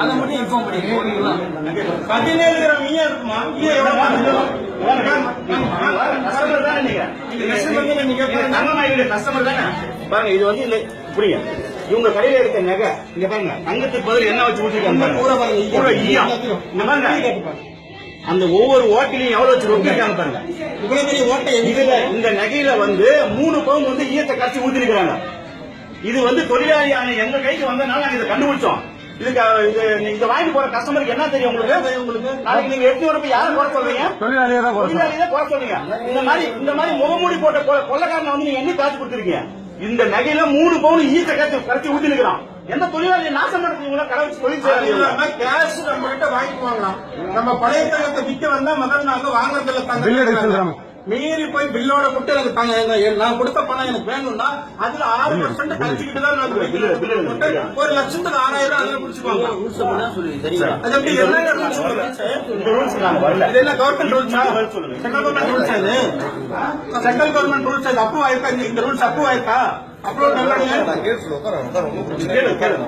அதை மட்டும் இன்ஃபார்ம் பதினேழு கிராம் இருக்குமா எவ்வளவு கஸ்டமர் தானே பாருங்க இது வந்து இல்ல புரியுங்க இவங்க கடையில இருக்க நகை இங்க பாருங்க தங்கத்துக்கு பதில் என்ன வச்சு ஊற்றிருக்காங்க பூரா பாருங்க, பூரா பாருங்க அந்த ஒவ்வொரு ஓட்டிலையும் எவ்வளவு வச்சு ரொட்டிருக்காங்க பாருங்க இவ்வளவு பெரிய ஓட்டை இதுல இந்த நகையில வந்து மூணு பவுன் வந்து ஈயத்தை கரைச்சி ஊத்திருக்கிறாங்க. இது வந்து தொழிலாளியான எங்க கைக்கு வந்தனால நாங்க இதை கண்டுபிடிச்சோம். இதுக்கு இது இதை வாங்கி போற கஸ்டமருக்கு என்ன தெரியும் உங்களுக்கு? உங்களுக்கு? நாளைக்கு நீங்க எடுத்து வரப்ப யாரை குறை சொல்றீங்க? தொழிலாளியை தான் குறை சொல்றீங்க. இந்த மாதிரி இந்த மாதிரி முகமூடி போட்ட கொள்ளைக்காரனை வந்து நீங்க என்ன காசு கொடுத்துருக்கீங்க. இந்த நகையில மூணு பவுன் ஈயத்தை கரைச்சி கரைச்சி ஊத்தி நிக்கிறான். எந்த தொழிலாளி நாசம் நடத்துறீங்களா கடை வச்சு தொழில் செய்யறாங்க கேஷ் நம்ம கிட்ட வாங்கிக்குவாங்களாம் நம்ம பழைய தங்கத்தை விக்க வந்தா முதல்ல நாங்க வாங்குறதுல தங்க. மீறி போய் பில்லோட கொடுத்து எனக்கு தாங்க நான் கொடுத்த பணம் எனக்கு வேணும்னா அதுல ஆறு பர்சன்ட் கழிச்சுக்கிட்டு தான் நான் ஒரு லட்சத்துக்கு ஆறாயிரம் அதுல குடிச்சுக்குவாங்க அது எப்படி என்ன இது என்ன கவர்மெண்ட் ரூல்ஸா. சென்ட்ரல் கவர்மெண்ட் ரூல்ஸ் இது சென்ட்ரல் கவர்மெண்ட் ரூல்ஸ் இது அப்ரூவ் ஆயிருக்கா? இந்த- இந்த ரூல்ஸ் அப்ரூவ் ஆயிருக்கா? அப்ரூவ் கேளு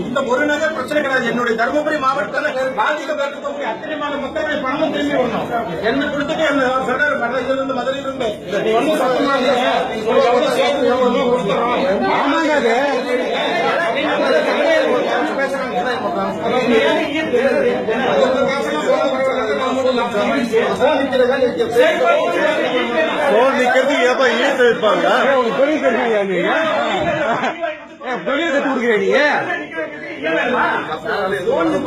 இந்த ஒரு நகை பிரச்சனை கிடையாது. என்னுடைய தருமபுரி மாவட்டத்தில் பாதிக்கப்பட்டிருக்கக்கூடிய அத்தனை மாத மக்களுடைய பணமும் திரும்பி வரணும். என்ன கொடுத்துட்டு என்ன சர்க்கார் மதுரையில இருந்து மதுரையில இருந்து நீ ஒன்றும் சத்தமா இருங்க. உங்களுக்கு எவ்வளவு சேர்த்து எவ்வளவு கொடுத்துறோம். ஆமாங்க அது. போன் நிக்கிறதுக்கு ஏப்பா ஈர்த்து வைப்பாங்க? ஏய், உனக்கு தொழில் கத்து கொடுக்குறியா நீ சந்தீப்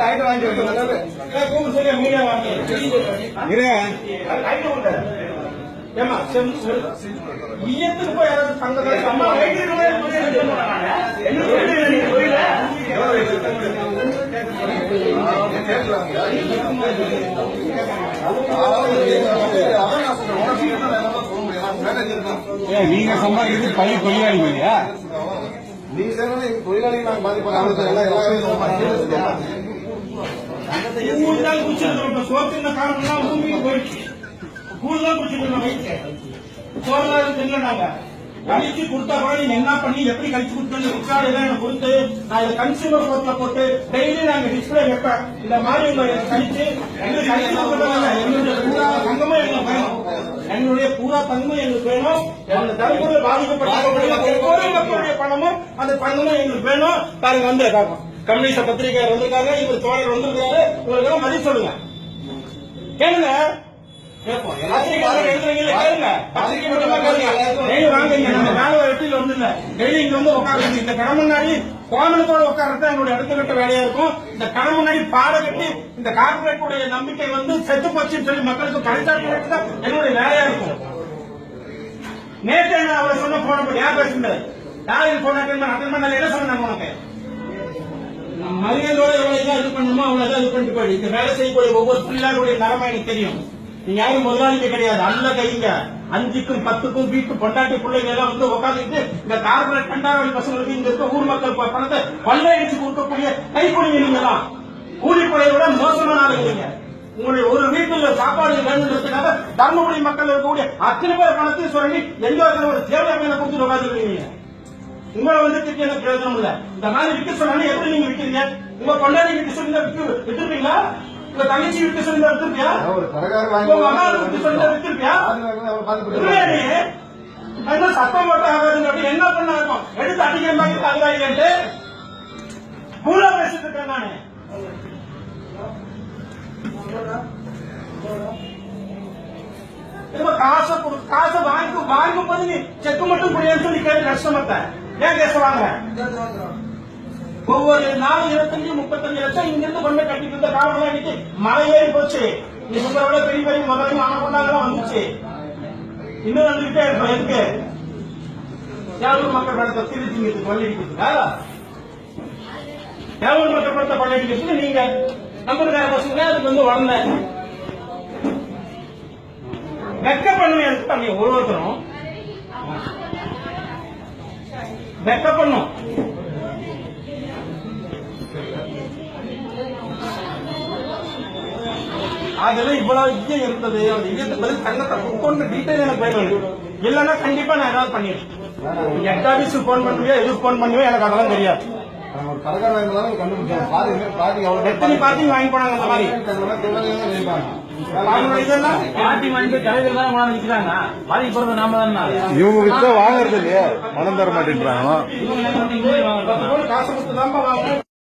ரைட்ல வாங்க இரு ஏமா ஈயத்துக்கு போய் யாராவது தங்க அம்மா ஏய், நீங்க சம்பாதிக்கிறது பள்ளி தொழிலாளி இல்லையா கூழ் தான் குடிச்சிருக்கோம் இப்ப சோத்துன காரணம்லாம் பூமிக்கு போயிடுச்சு. கூழ் தான் குடிச்சிருக்கோம் வயிற்று சோறுலாம் தின்ன நாங்க கழிச்சு கொடுத்தா கூட நீங்க என்ன பண்ணி எப்படி கழிச்சு கொடுத்தீங்க ரிக்கார்டு எல்லாம் எனக்கு கொடுத்து நான் இதை கன்சியூமர் கோர்ட்ல போட்டு டெய்லி நாங்க டிஸ்பிளே வைப்பேன். இந்த மாதிரி உங்க கழிச்சு எங்களுக்கு என்னுடைய பூரா தங்கமும் எங்களுக்கு வேணும். என்னுடைய பூரா தங்கமும் எங்களுக்கு வேணும். அந்த தடுப்புல பாதிக்கப்பட்ட ஒவ்வொரு மக்களுடைய பணமும் அந்த தங்கமும் எங்களுக்கு வேணும். பாருங்க வந்து கம்யூனிஸ்ட் பத்திரிகையாளர் வந்திருக்காங்க. இவர் தோழர் வந்திருக்காரு. உங்களுக்கு பதில் சொல்லுங்க. கேளுங்க. கேட்போம். பத்திரிகையாளர் எழுதுறீங்கல்ல, கேளுங்க. பத்திரிகை மட்டுமா டெய்லி வாங்க இங்க, நம்ம மேல ஒரு வந்து இல்ல. டெய்லி இங்க வந்து உட்காருங்க. இந்த கடை முன்னாடி கோமணத்தோட உட்கார்றது தான் எங்களுடைய அடுத்த கட்ட வேலையா இருக்கும். இந்த கடை முன்னாடி பாட கட்டி இந்த கார்பரேட் உடைய நம்பிக்கை வந்து செத்து போச்சுன்னு சொல்லி மக்களுக்கு பரிசாட்சி தான் என்னுடைய வேலையா இருக்கும். நேற்று என்ன அவர் சொன்ன போன போட்டு யார் பேசுறது யாரையும் போன அட்டன் பண்ண அட்டன் பண்ணல. என்ன சொன்னாங்க உனக்கு? மரியாதையோட எவ்வளவு இது பண்ணணுமோ அவ்வளவுதான் இது பண்ணிட்டு போயிடு. இந்த வேலை செய்யக்கூடிய ஒவ்வொரு தொழிலாளருடைய நிலைமை எனக்கு தெரியும். நீங்க யாரும் முதலாளிங்க கிடையாது. அல்ல கைங்க அஞ்சுக்கும் பத்துக்கும் வீட்டு பொண்டாட்டி பிள்ளைங்க எல்லாம் வந்து உட்காந்துட்டு இந்த கார்பரேட் கண்டாவளி பசங்களுக்கு இங்க இருக்க ஊர் மக்கள் பணத்தை பணத்தை கொள்ளையடிச்சு கொடுக்கக்கூடிய கைக்குடிங்க நீங்க தான் கூலிப்படையை விட மோசமான ஆளுங்க உங்களுடைய ஒரு வீட்டுல சாப்பாடு வேணுன்றதுக்காக தர்மபுரி மக்கள் இருக்கக்கூடிய அத்தனை பேர் பணத்தையும் சொல்லி எங்க ஒரு தேவையான மேல கொடுத்து உட்காந்துருக்கீங்க உங்களை வந்து திட்டி எனக்கு பிரயோஜனம் இல்ல. இந்த மாதிரி விற்க சொன்னாலும் எப்படி நீங்க விற்கிறீங்க உங்க கொண்டாடி விற்க சொல்லி விற்க உங்க தங்கச்சி விற்க சொல்லி விற்க சொல்லி வித்துருப்பியா இல்லையா நீ? என்ன சத்தம் போட்டு ஆகாதுன்னு அப்படி. என்ன பண்ணா இருக்கும். எடுத்து அடிக்கிற மாதிரி தங்காயிட்டு பூரா பேசிட்டு இருக்கேன் நானு. திரும்ப காசை காசை வாங்கி வாங்கும் போது நீ செக் மட்டும் புரியாது சொல்லி கேட்டு கஸ்டமர்ட்ட ஏன் கேச வாங்க ஒவ்வொரு நாலு இருபத்தஞ்சு முப்பத்தஞ்சு லட்சம் இங்கிருந்து கொண்டு கட்டிட்டு இருந்த காலம் இன்னைக்கு மழை ஏறி போச்சு. நீ பெரிய பெரிய முதலையும் ஆன கொண்டாங்க வந்துச்சு. இன்னும் வந்துகிட்டே இருக்கும். எதுக்கு? யாரும் மக்கள் படத்தை திருச்சிங்கிறதுக்கு கொள்ளையடிக்கிறதுக்கா? யாரும் மக்கள் படத்தை கொள்ளையடிக்கிறதுக்கு நீங்க நம்பருக்கார பசங்க அதுக்கு வந்து வளர்ந்த வெக்க பண்ணும் எதுக்கு பண்ணி ஒவ்வொருத்தரும் வெக்க பண்ணும் அதுல இவ்வளவு ஈயம் இருந்தது. அந்த ஈயத்துக்கு பதில் தங்கத்தை கொடுக்கணும் டீட்டெயில் எனக்கு வேணும். இல்லைன்னா கண்டிப்பா நான் ஏதாவது பண்ணிடுவேன் நீங்க ஹெட் ஆபீஸுக்கு போன் பண்ணுவியோ எதுக்கு போன் பண்ணுவியோ எனக்கு அதெல்லாம் தெரியாது. எத்தனை பார்ட்டி வாங்கி போனாங்க அந்த மாதிரி? இவங்க வித்தா வாங்குறது இல்லையா? மனம் தர மாட்டேன்றாங்க